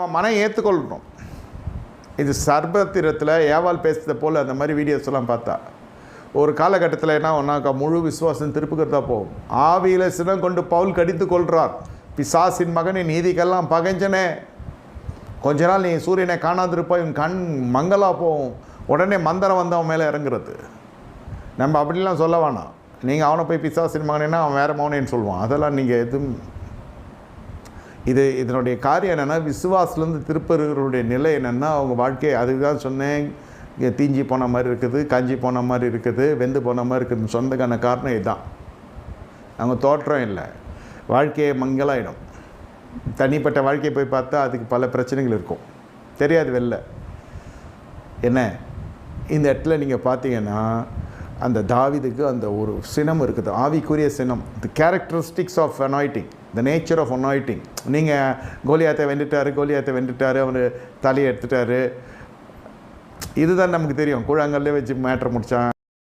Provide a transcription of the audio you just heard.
நம்ம மனம் ஏற்றுக்கொள்ளணும் இது சர்பத்திரத்தில் ஏவால் பேசுறத போல் அந்த மாதிரி வீடியோஸ் எல்லாம் பார்த்தா. ஒரு காலகட்டத்தில் என்ன ஒன்றாக்கா முழு விசுவாசம் திருப்புக்கிறதா போகும். ஆவியில் சினம் கொண்டு பவுல் கடித்து கொள்கிறார் பிசாசின் மகனை நீதிக்கெல்லாம் பகைஞ்சனே. கொஞ்ச நாள் நீ சூரியனை காணாதிருப்பா இவன் கண் மங்கலாக போகும். உடனே மந்திரம் வந்து அவன் மேலே இறங்குறது. நம்ம அப்படிலாம் சொல்ல வேணாம். நீங்கள் அவனை போய் பிசாசின் மகனேன்னா அவன் வேறு மகனேன்னு சொல்லுவான். அதெல்லாம் நீங்கள் எதுவும் இது இதனுடைய காரியம் என்னென்னா விசுவாசிலேருந்து திருப்பருடைய நிலை என்னென்னா அவங்க வாழ்க்கை அதுக்கு தான் சொன்னேன். இங்கே தீஞ்சி போன மாதிரி இருக்குது காஞ்சி போன மாதிரி இருக்குது வெந்து போன மாதிரி இருக்குதுன்னு சொந்தக்கான காரணம் இதுதான் அவங்க தோற்றம் இல்லை. வாழ்க்கையை மங்கலாயிடும். தனிப்பட்ட வாழ்க்கையை போய் பார்த்தா அதுக்கு பல பிரச்சனைகள் இருக்கும். தெரியாது வெளில. என்ன? இந்த இடத்துல நீங்கள் பார்த்தீங்கன்னா அந்த தாவிதுக்கு அந்த ஒரு சினம் இருக்குது. ஆவிக்குரிய சினம். The characteristics of anointing the nature of anointing நீங்கள் கோலியாத்தை வெண்டுட்டார் கோலியாத்தை வெண்டுட்டார் அவர் தலையை எடுத்துட்டாரு. இதுதான் நமக்கு தெரியும். கூழாங்கல்லே வச்சு மேட்ரு முடித்தான்